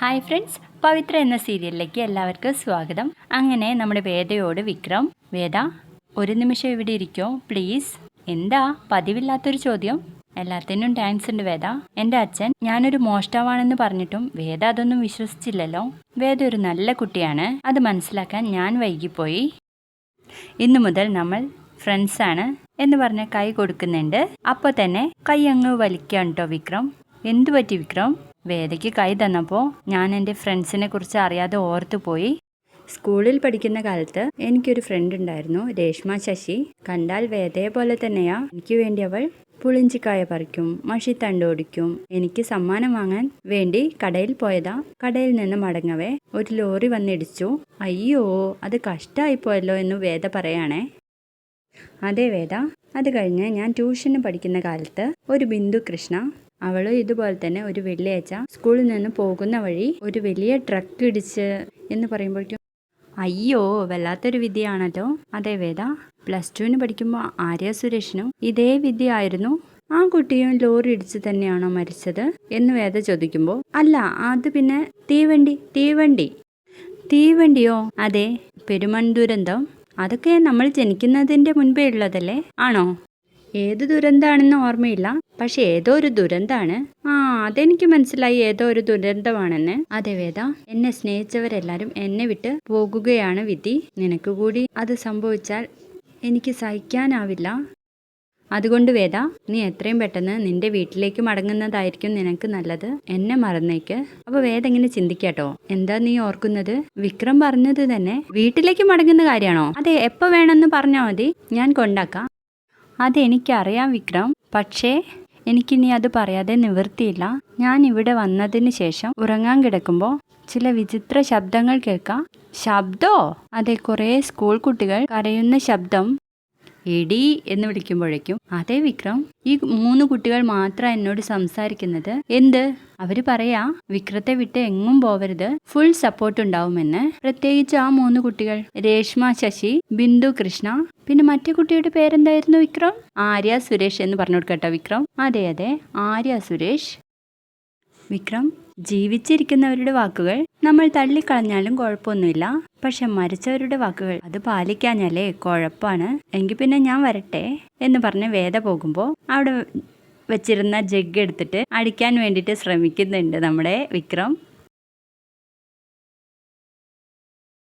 Hi friends പവിത്ര എന്ന സീരിയലിലേക്ക് എല്ലാവർക്കും സ്വാഗതം. അങ്ങനെ നമ്മുടെ വേദയോട് വിക്രം വേദ ഒരു നിമിഷം ഇവിടെ ഇരിക്കോ പ്ലീസ്. എന്താ പതിവില്ലാത്തൊരു ചോദ്യം? എല്ലാത്തിനും താങ്ക്സ് ഉണ്ട് വേദ. എന്റെ അച്ഛൻ ഞാനൊരു മോഷ്ടാവാണെന്ന് പറഞ്ഞിട്ടും വേദ അതൊന്നും വിശ്വസിച്ചില്ലല്ലോ. വേദ ഒരു നല്ല കുട്ടിയാണ് അത് മനസ്സിലാക്കാൻ ഞാൻ വൈകിപ്പോയി. ഇന്നു മുതൽ നമ്മൾ ഫ്രണ്ട്സാണ് എന്ന് പറഞ്ഞ് കൈ കൊടുക്കുന്നുണ്ട്. അപ്പോൾ തന്നെ കൈ അങ്ങ് വലിക്കാൻ കേട്ടോ വിക്രം. എന്തു പറ്റി വിക്രം? വേദയ്ക്ക് കൈ തന്നപ്പോൾ ഞാൻ എന്റെ ഫ്രണ്ട്സിനെ കുറിച്ച് അറിയാതെ ഓർത്തു പോയി. സ്കൂളിൽ പഠിക്കുന്ന കാലത്ത് എനിക്കൊരു ഫ്രണ്ട് ഉണ്ടായിരുന്നു രേഷ്മ ശശി. കണ്ടാൽ വേദയെ പോലെ തന്നെയാ. എനിക്ക് വേണ്ടി അവൾ പുളിഞ്ചിക്കായ പറിക്കും മഷി തണ്ടോടിക്കും എനിക്ക് സമ്മാനം വാങ്ങാൻ വേണ്ടി കടയിൽ പോയതാ. കടയിൽ നിന്ന് മടങ്ങവേ ഒരു ലോറി വന്നിടിച്ചു. അയ്യോ അത് കഷ്ടമായി പോയല്ലോ എന്ന് വേദ പറയാണേ. അതെ വേദ അത് കഴിഞ്ഞ് ഞാൻ ട്യൂഷന് പഠിക്കുന്ന കാലത്ത് ഒരു ബിന്ദു കൃഷ്ണ അവൾ ഇതുപോലെ തന്നെ ഒരു വെള്ളിയാഴ്ച സ്കൂളിൽ നിന്ന് പോകുന്ന വഴി ഒരു വലിയ ട്രക്ക് ഇടിച്ച് എന്ന് പറയുമ്പോഴേക്കും അയ്യോ വല്ലാത്തൊരു വിദ്യയാണല്ലോ. അതെ വേദ. പ്ലസ് ടുവിന് പഠിക്കുമ്പോൾ ആര്യ സുരേഷിനും ഇതേ വിദ്യയായിരുന്നു. ആ കുട്ടിയും ലോറി ഇടിച്ച് തന്നെയാണോ മരിച്ചത്? എന്ന് വേദ ചോദിക്കുമ്പോൾ അല്ല അത് പിന്നെ തീവണ്ടി തീവണ്ടി. തീവണ്ടിയോ? അതെ പെരുമൺ ദുരന്തം അതൊക്കെ നമ്മൾ ജനിക്കുന്നതിന്റെ മുൻപേ ഉള്ളതല്ലേ? ആണോ? ഏത് ദുരന്താണെന്ന് ഓർമ്മയില്ല. പക്ഷെ ഏതോ ഒരു ദുരന്താണ്. ആ അതെനിക്ക് മനസ്സിലായി ഏതോ ഒരു ദുരന്തമാണെന്ന്. അതെ വേദ എന്നെ സ്നേഹിച്ചവരെല്ലാരും എന്നെ വിട്ട് പോകുകയാണ് വിധി. നിനക്ക് കൂടി അത് സംഭവിച്ചാൽ എനിക്ക് സഹിക്കാനാവില്ല. അതുകൊണ്ട് വേദ നീ എത്രയും പെട്ടെന്ന് നിന്റെ വീട്ടിലേക്ക് മടങ്ങുന്നതായിരിക്കും നിനക്ക് നല്ലത്. എന്നെ മറന്നേക്ക്. അപ്പൊ വേദ ഇങ്ങനെ ചിന്തിക്കാട്ടോ. എന്താ നീ ഓർക്കുന്നത്? വിക്രം പറഞ്ഞത് തന്നെ വീട്ടിലേക്ക് മടങ്ങുന്ന കാര്യമാണോ അതെ എപ്പോ വേണമെന്ന് പറഞ്ഞാൽ മതി. ഞാൻ കൊണ്ടാക്കാം. അതെനിക്കറിയാം വിക്രം. പക്ഷേ എനിക്കിനി അത് പറയാതെ നിവൃത്തിയില്ല. ഞാൻ ഇവിടെ വന്നതിന് ശേഷം ഉറങ്ങാൻ കിടക്കുമ്പോൾ ചില വിചിത്ര ശബ്ദങ്ങൾ കേൾക്കാം. ശബ്ദോ? അതെ കുറേ സ്കൂൾ കുട്ടികൾ കരയുന്ന ശബ്ദം എടി എന്ന് വിളിക്കുമ്പോഴേക്കും അതെ വിക്രം ഈ മൂന്ന് കുട്ടികൾ മാത്രം എന്നോട് സംസാരിക്കുന്നത് എന്ത്? അവർ പറയാ വിക്രത്തെ വിട്ട് എങ്ങും പോവരുത്. ഫുൾ സപ്പോർട്ട് ഉണ്ടാവുമെന്ന്. പ്രത്യേകിച്ച് ആ മൂന്ന് കുട്ടികൾ രേഷ്മ ശശി ബിന്ദു കൃഷ്ണ. പിന്നെ മറ്റേ കുട്ടിയുടെ പേരെന്തായിരുന്നു വിക്രം? ആര്യ സുരേഷ് എന്ന് പറഞ്ഞു കൊടുക്കട്ടോ വിക്രം. അതെ അതെ ആര്യ സുരേഷ്. വിക്രം ജീവിച്ചിരിക്കുന്നവരുടെ വാക്കുകൾ നമ്മൾ തള്ളിക്കളഞ്ഞാലും കുഴപ്പമൊന്നുമില്ല. പക്ഷെ മരിച്ചവരുടെ വാക്കുകൾ അത് പാലിക്കാഞ്ഞാലേ കുഴപ്പമാണ്. എങ്കിൽ പിന്നെ ഞാൻ വരട്ടെ എന്ന് പറഞ്ഞ് വേദ പോകുമ്പോൾ അവിടെ വെച്ചിരുന്ന ജഗ് എടുത്തിട്ട് അടിക്കാൻ വേണ്ടിയിട്ട് ശ്രമിക്കുന്നുണ്ട് നമ്മുടെ വിക്രം.